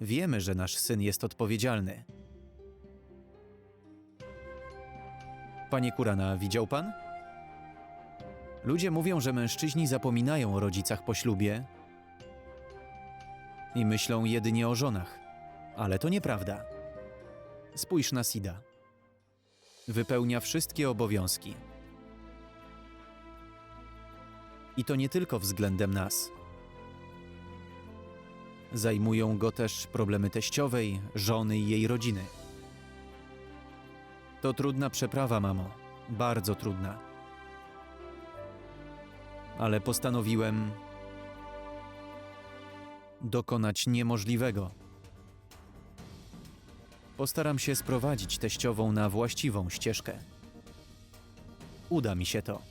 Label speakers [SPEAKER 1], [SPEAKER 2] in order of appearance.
[SPEAKER 1] Wiemy, że nasz syn jest odpowiedzialny. Panie Kurana, widział pan? Ludzie mówią, że mężczyźni zapominają o rodzicach po ślubie i myślą jedynie o żonach. Ale to nieprawda. Spójrz na Sida. Wypełnia wszystkie obowiązki. I to nie tylko względem nas. Zajmują go też problemy teściowej, żony i jej rodziny. To trudna przeprawa, mamo. Bardzo trudna. Ale postanowiłem dokonać niemożliwego. Postaram się sprowadzić teściową na właściwą ścieżkę. Uda mi się to.